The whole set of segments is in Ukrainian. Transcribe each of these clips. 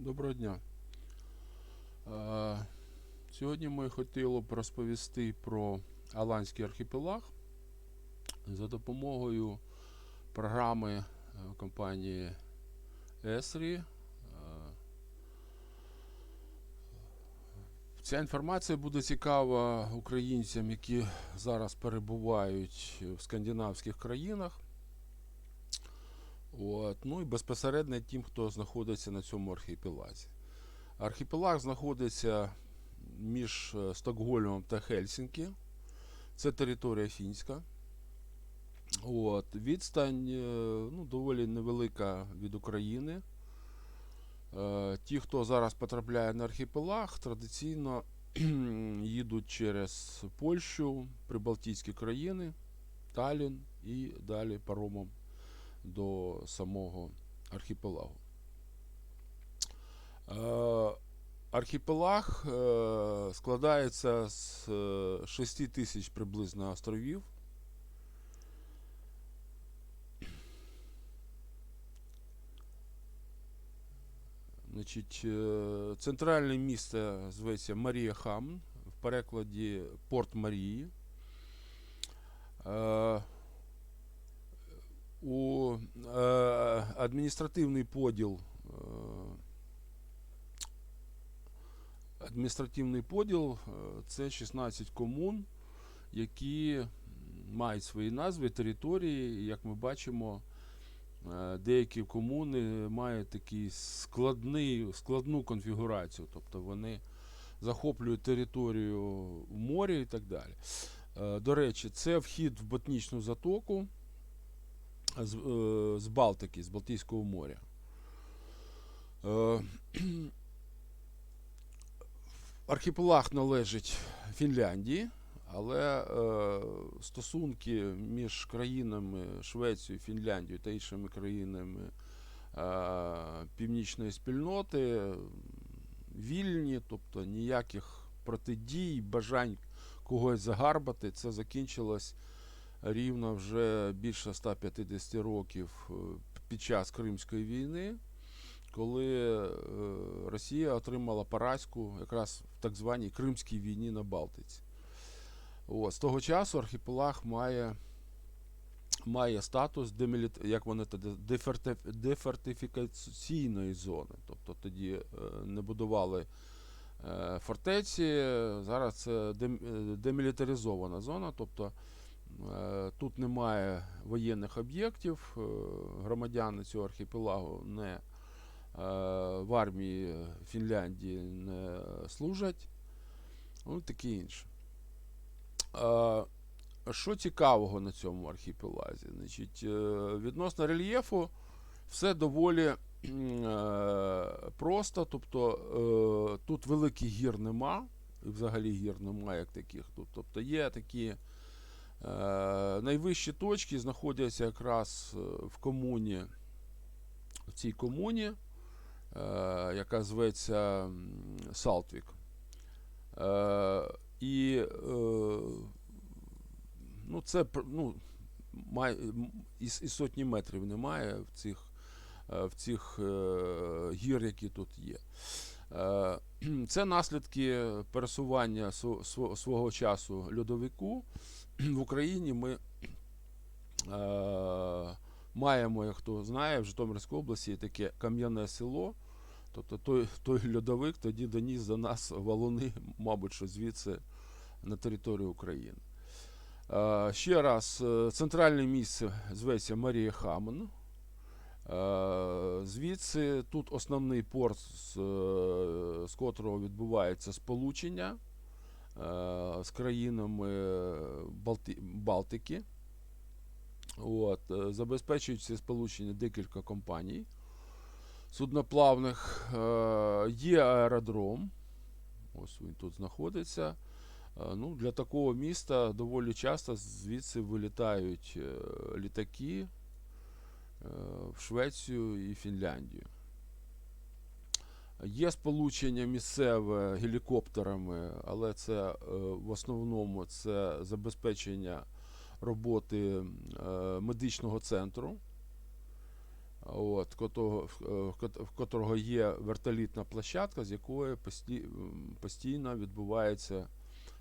Доброго дня. Сьогодні ми хотіли б розповісти про Аланський архіпелаг за допомогою програми е, компанії ESRI. Е, Ця інформація буде цікава українцям, які зараз перебувають в скандинавських країнах. От, ну і безпосередньо тим, хто знаходиться на цьому архіпелазі. Архіпелаг знаходиться між е, Стокгольмом та Хельсінкі. Це територія фінська. От, відстань е, ну, доволі невелика від України. Е, Ті, хто зараз потрапляє на архіпелаг, традиційно їдуть через Польщу, Прибалтійські країни, Талін і далі паромом до самого архіпелагу. Е, Архіпелаг е, складається з 6 тисяч приблизно островів. Значить, е, центральне місце зветься Марія Хам, в перекладі Порт Марії. У е, адміністративний поділ е, адміністративний поділ е, це 16 комун, які мають свої назви, території. Як ми бачимо, деякі комуни мають складний, складну конфігурацію, тобто вони захоплюють територію в морі і так далі. До речі, це вхід в ботнічну затоку з, е, з Балтики, з Балтійського моря. Е, Архіпелаг належить Фінляндії, але е, стосунки між країнами Швецією, Фінляндією та іншими країнами північної спільноти вільні, тобто ніяких протидій, бажань когось загарбати. Це закінчилось рівно вже більше 150 років е, під час Кримської війни, коли е, Росія отримала поразку якраз в так званій Кримській війні на Балтиці. От, з того часу архіпелаг має, має статус деміліт... як вони деферти- дефортифікаційної зони. Тобто тоді е, не будували фортеці, зараз це демілітаризована зона. тобто Тут немає воєнних об'єктів, е, громадяни цього архіпелагу не е, в армії Фінляндії не служать. Ну, таке інше. Е, Що цікавого на цьому архіпелазі? Значить, е, відносно рельєфу все доволі е, просто. Тобто е, тут великих гір нема, і взагалі гір немає як таких. Тобто є такі. Е, Найвищі точки знаходяться якраз е, в комуні, в цій комуні, е, яка зветься Салтвік. І ну, це ну, і, і сотні метрів немає в цих, в цих гір, які тут є. Е, Це наслідки пересування сво- сво- свого часу льодовику в Україні ми е, маємо, як хто знає, в Житомирській області таке кам'яне село. Тобто той, той льодовик тоді доніс до нас валуни, мабуть, що звідси на територію України. Е, ще раз, центральне місце зветься Марія Хамон. Е, Звідси тут основний порт, з, е, з котрого відбувається сполучення е, з країнами Балти... Балтики. От, забезпечують ці сполучення декілька компаній судноплавних. Є аеродром. Ось він тут знаходиться. Ну, для такого міста доволі часто звідси вилітають літаки в Швецію і Фінляндію. Є сполучення місцеве гелікоптерами, але це е, в основному це забезпечення роботи е, медичного центру. от, е, в котрого є вертолітна площадка, з якої постійно відбувається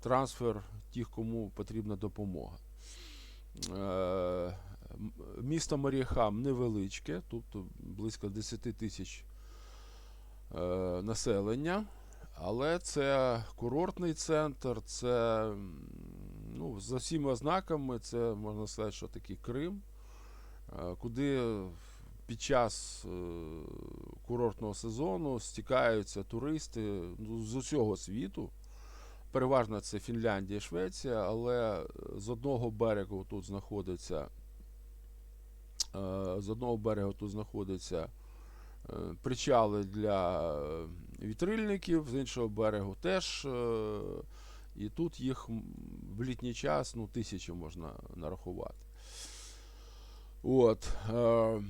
трансфер тих, кому потрібна допомога. Місто Маріхам невеличке, тут близько 10 тисяч е, населення, але це курортний центр, це ну, за всіма ознаками, це можна сказати, що такий Крим, е, куди під час е, курортного сезону стікаються туристи ну, з усього світу. Переважно це Фінляндія, Швеція, але е, з одного берегу тут знаходиться з одного берегу тут знаходиться е, причали для е, вітрильників, з іншого берегу теж. е, І тут їх в літній час ну, тисячі можна нарахувати. От. Е,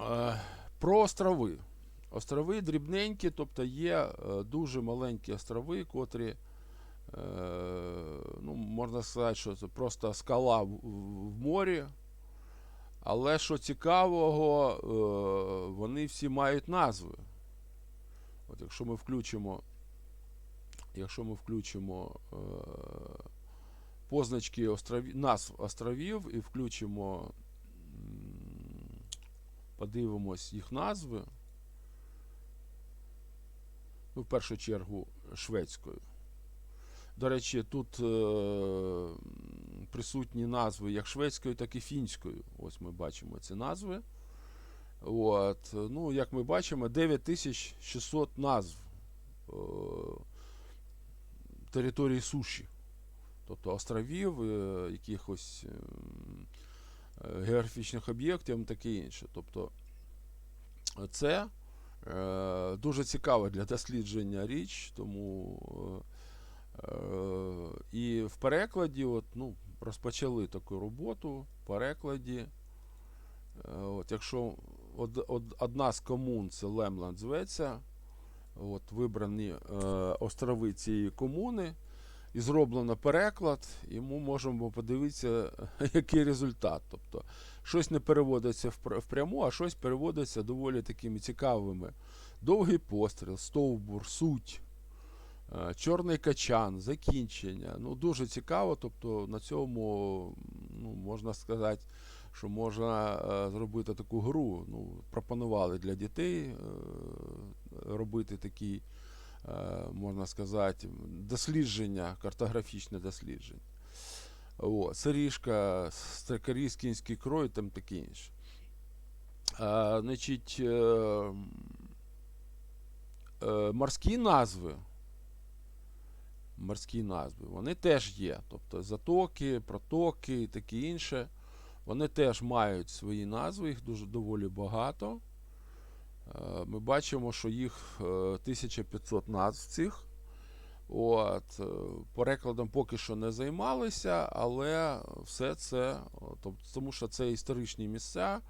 е, про острови. Острови дрібненькі, тобто є е, дуже маленькі острови, котрі, е, ну, можна сказати, що це просто скала в морі. Але що цікавого, е, вони всі мають назви. От якщо ми включимо, якщо ми включимо е, позначки островів, назв островів і включимо, подивимось їх назви, ну, в першу чергу шведською. До речі, тут е, присутні назви як шведською, так і фінською. Ось ми бачимо ці назви. От, ну, як ми бачимо, 9600 назв е, території суші. Тобто островів, е, якихось е, географічних об'єктів і таке інше. Тобто це е, дуже цікава для дослідження річ, тому е, е, і в перекладі от, ну, розпочали таку роботу в перекладі. Е, От, якщо од, од, одна з комун це Лемланд зветься, от, вибрані е, острови цієї комуни, і зроблено переклад, і ми можемо подивитися, який результат. Тобто, щось не переводиться впр- впряму, а щось переводиться доволі такими цікавими. Довгий постріл, стовбур, суть, чорний качан, закінчення. Ну, дуже цікаво. Тобто на цьому ну, можна сказати, що можна е, зробити таку гру. Ну, пропонували для дітей е, робити такий, е, можна сказати, дослідження, картографічне дослідження. О, Сиріжка, Кінський крой, там таке інше. А, значить, е, е, морські назви. Морські назви, вони теж є. Тобто затоки, протоки і таке інше. Вони теж мають свої назви, їх дуже доволі багато. Е, Ми бачимо, що їх е, 1500 назв цих. От, е, перекладом поки що не займалися, але все це, тобто, тому що це історичні місця.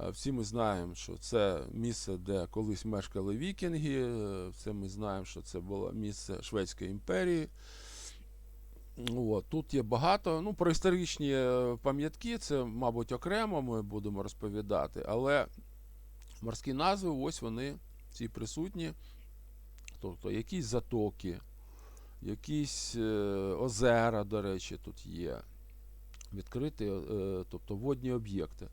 Е, Всі ми знаємо, що це місце, де колись мешкали вікінги. Все ми знаємо, що це було місце Шведської імперії. От, тут є багато. Ну, про історичні е, пам'ятки, це, мабуть, окремо ми будемо розповідати, але морські назви, ось вони ці присутні. Тобто якісь затоки, якісь е, озера, до речі, тут є. Відкриті, тобто водні об'єкти.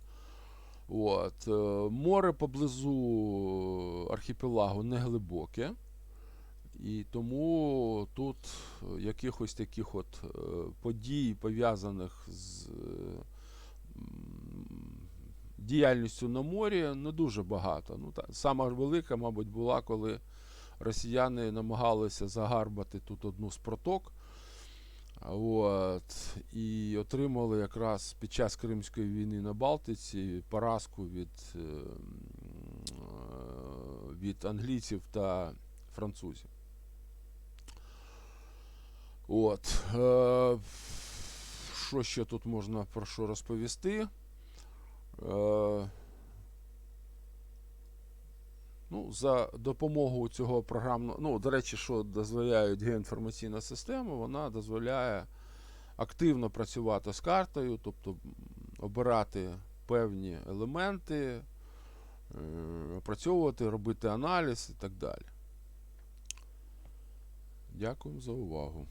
От, е, море поблизу архіпелагу не глибоке. І тому тут якихось таких от е, подій, пов'язаних з діяльністю на морі, не дуже багато. Ну, та, сама велика, мабуть, була, коли росіяни намагалися загарбати тут одну з проток. От, і отримали якраз під час Кримської війни на Балтиці поразку від, е, е, від англійців та французів. От. Е, що ще тут можна про що розповісти? Ну, за допомогою цього програмного. Ну, до речі, що дозволяє геоінформаційна система, вона дозволяє активно працювати з картою, тобто обирати певні елементи, е, опрацьовувати, робити аналіз і так далі. Дякую за увагу.